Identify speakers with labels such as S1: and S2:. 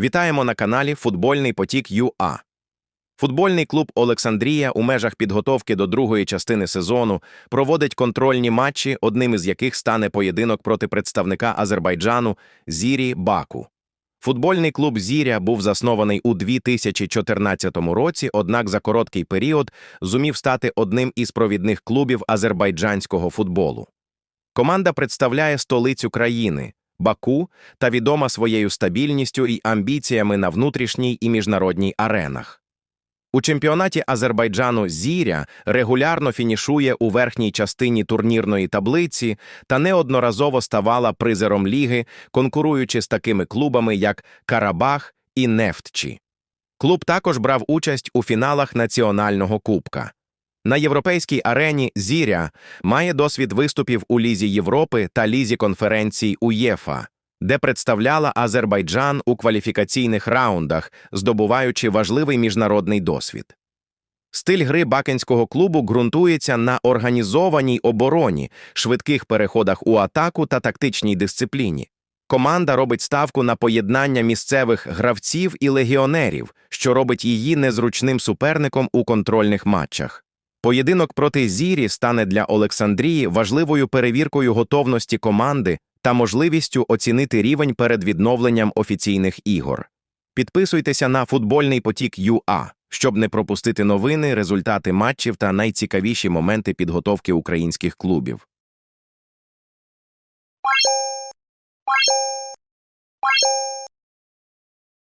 S1: Вітаємо на каналі Футбольний потік ЮА. Футбольний клуб Олександрія у межах підготовки до другої частини сезону проводить контрольні матчі, одним із яких стане поєдинок проти представника Азербайджану Зірі Баку. Футбольний клуб Зіря був заснований у 2014 році, однак за короткий період зумів стати одним із провідних клубів азербайджанського футболу. Команда представляє столицю країни Баку та відома своєю стабільністю і амбіціями на внутрішній і міжнародній аренах. У чемпіонаті Азербайджану Зіря регулярно фінішує у верхній частині турнірної таблиці та неодноразово ставала призером ліги, конкуруючи з такими клубами, як Карабах і Нефтчі. Клуб також брав участь у фіналах національного кубка. На європейській арені Зіря має досвід виступів у Лізі Європи та Лізі конференцій УЄФА, де представляла Азербайджан у кваліфікаційних раундах, здобуваючи важливий міжнародний досвід. Стиль гри бакенського клубу ґрунтується на організованій обороні, швидких переходах у атаку та тактичній дисципліні. Команда робить ставку на поєднання місцевих гравців і легіонерів, що робить її незручним суперником у контрольних матчах. Поєдинок проти Зірі стане для Олександрії важливою перевіркою готовності команди та можливістю оцінити рівень перед відновленням офіційних ігор. Підписуйтеся на футбольний потік ЮА, щоб не пропустити новини, результати матчів та найцікавіші моменти підготовки українських клубів.